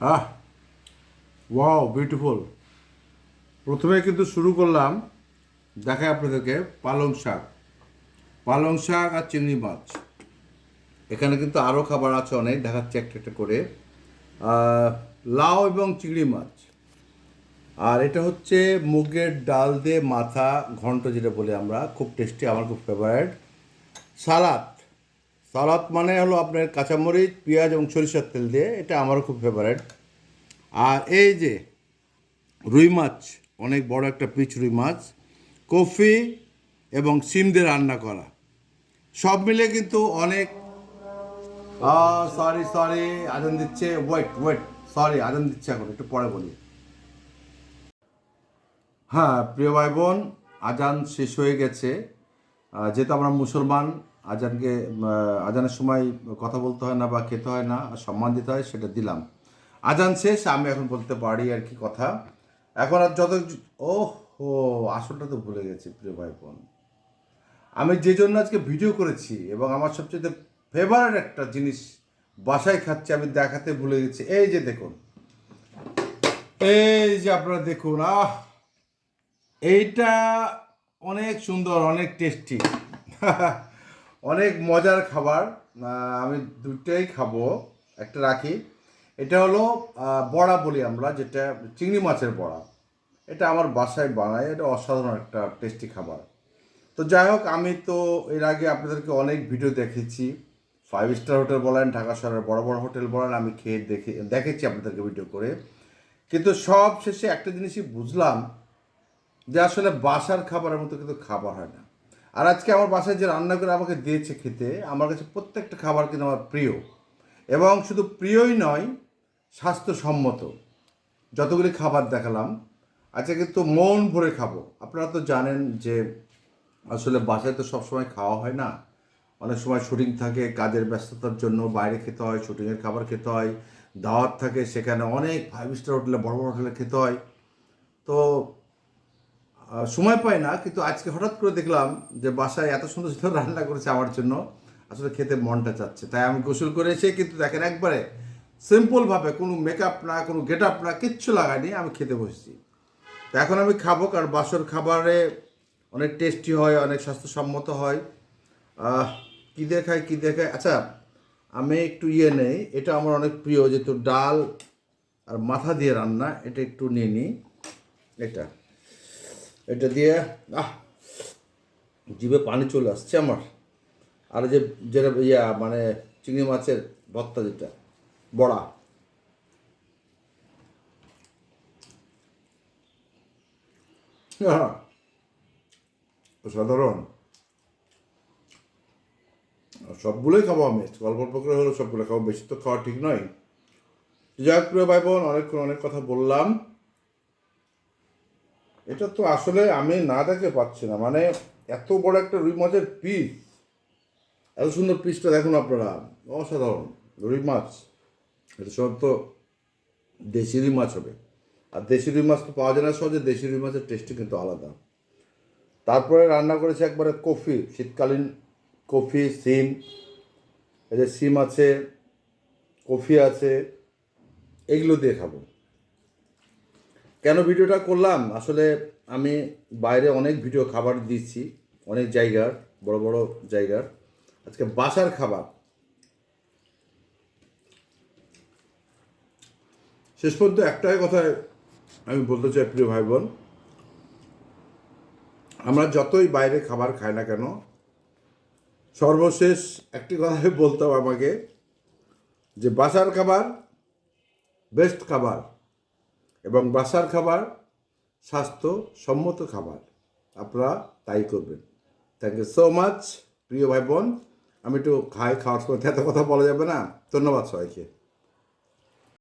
আহ wow beautiful প্রথমে কিন্তু শুরু করলাম দেখায় আপনাদেরকে পালং শাক। পালং শাক আর চিংড়ি মাছ। এখানে কিন্তু আরও খাবার আছে অনেক, দেখাচ্ছে একটা একটা করে। লাউ এবং চিংড়ি মাছ। আর এটা হচ্ছে মুগের ডাল দিয়ে মাথা ঘন্ট যেটা বলি আমরা, খুব টেস্টি আমার খুব ফেভারিট সালাদ। সালাদ মানে হলো আপনার কাঁচামরিচ, পেঁয়াজ এবং সরিষার তেল দিয়ে, এটা আমারও খুব ফেভারিট আর এই যে রুই মাছ, অনেক বড় একটা পিচ রুই মাছ, কফি এবং সিম দিয়ে রান্না করা। সব মিলে কিন্তু অনেক সরি সরি আজান দিচ্ছে। ওয়েট ওয়েট সরি আজান দিচ্ছে এখন, একটু পরে বলি। হ্যাঁ প্রিয় ভাই বোন আজান শেষ হয়ে গেছে। যেহেতু আমরা মুসলমান, আজানকে আজানের সময় কথা বলতে হয় না বা খেতে হয় না, সম্মান দিতে হয়, সেটা দিলাম। আজান শেষ, আমি এখন বলতে পারি আর কি কথা। এখন আর যত ও হো আসলটা তো ভুলে গেছি প্রিয় ভাই বোন আমি যে জন্য আজকে ভিডিও করেছি এবং আমার সবচেয়ে ফেভারিট একটা জিনিস বাসায় খাচ্ছি, আমি দেখাতে ভুলে গেছি। এই যে দেখুন। এই যে আপনারা দেখুন, আহ! এইটা অনেক সুন্দর, অনেক টেস্টি অনেক মজার খাবার। আমি দুটাই খাব, একটা রাখি। এটা হলো বড়া বলি আমরা, যেটা চিংড়ি মাছের বড়া। এটা আমার বাসায় বানায় এটা অসাধারণ একটা টেস্টি খাবার। তো যাই হোক, আমি তো এর আগে আপনাদেরকে অনেক ভিডিও দেখেছি। ফাইভ স্টার হোটেল বলেন, ঢাকা শহরের বড় বড় হোটেল বলেন, আমি খেয়ে দেখে, দেখেছি আপনাদেরকে ভিডিও করে। কিন্তু সব শেষে একটা জিনিসই বুঝলাম, যে আসলে বাসার খাবারের মতো কিন্তু খাবার হয় না। আর আজকে আমার বাসায় যে রান্না করে আমাকে দিয়েছে খেতে, আমার কাছে প্রত্যেকটা খাবার কিন্তু আমার প্রিয়। এবং শুধু প্রিয়ই নয় স্বাস্থ্যসম্মত। যতগুলি খাবার দেখালাম, আজকে কিন্তু মন ভরে খাব। আপনারা তো জানেন যে আসলে বাসায় তো সবসময় খাওয়া হয় না। অনেক সময় শুটিং থাকে, কাজের ব্যস্ততার জন্য বাইরে খেতে হয়, শুটিংয়ের খাবার খেতে হয়, দাওয়াত থাকে, সেখানে অনেক ফাইভ স্টার হোটেলে বড় বড় হোটেলে খেতে হয়। তো সময় পাই না, কিন্তু আজকে হঠাৎ করে দেখলাম যে বাসায় এত সুন্দর সুন্দর রান্না করেছে আমার জন্য, আসলে খেতে মনটা চাচ্ছে। তাই আমি গোসল করে এসে কিন্তু দেখেন একবারে সিম্পলভাবে কোনো মেকআপ না, কোনো গেট আপ না, কিচ্ছু লাগাই লাগাইনি আমি খেতে বসেছি। তো এখন আমি খাব, কারণ বাসর খাবারে অনেক টেস্টি হয়, অনেক স্বাস্থ্যসম্মত হয়। কী দেখায় কী দেখায় আচ্ছা আমি একটু ইয়ে নেই, এটা আমার অনেক প্রিয়, যেহেতু ডাল আর মাথা দিয়ে রান্না, এটা একটু নিয়ে নিই। এটা এটা দিয়ে, আহ, জিভে পানি চলে আসছে আমার। আর যে, যেটা ইয়া মানে চিংড়ি মাছের ভর্তা যেটা বড়া। আহা, সাধারণ সবগুলোই খাব আমি অল্প করে হলেও সবগুলো খাব বেশি তো খাওয়া ঠিক নয়। যাই হোক প্রিয় ভাই বোন অনেকক্ষণ অনেক কথা বললাম। এটা তো আসলে আমি না দেখে পাচ্ছি না মানে এত বড় একটা রুই মাছের পিস এত সুন্দর পিসটা দেখুন আপনারা অসাধারণ রুই মাছ। এটা সব তো দেশি রুই মাছ হবে। আর দেশি রুই মাছ তো পাওয়া যায় না সহজে, দেশি রুই মাছের টেস্টই কিন্তু আলাদা। তারপরে রান্না করেছে একবারে কফি, শীতকালীন কফি, সিম। এই যে সিম আছে, কফি আছে, এগুলো দিয়ে খাব। কেন ভিডিওটা করলাম? আসলে আমি বাইরে অনেক ভিডিও খাবার দিচ্ছি, অনেক জায়গার, বড় বড় জায়গার। আজকে বাসার খাবার। শেষ পর্যন্ত একটাই কথায় আমি বলতে চাই, প্রিয় ভাই বোন আমরা যতই বাইরে খাবার খাই না কেন, সর্বশেষ একটি কথাই বলতে হবে আমাকে, যে বাসার খাবার বেস্ট খাবার এবং বাসার খাবার স্বাস্থ্যসম্মত খাবার। আপনারা তাই করবেন। থ্যাংক ইউ সো মাচ প্রিয় ভাই বোন আমি একটু খাই, খাওয়ার সময় এত কথা বলা যাবে না। ধন্যবাদ সবাইকে।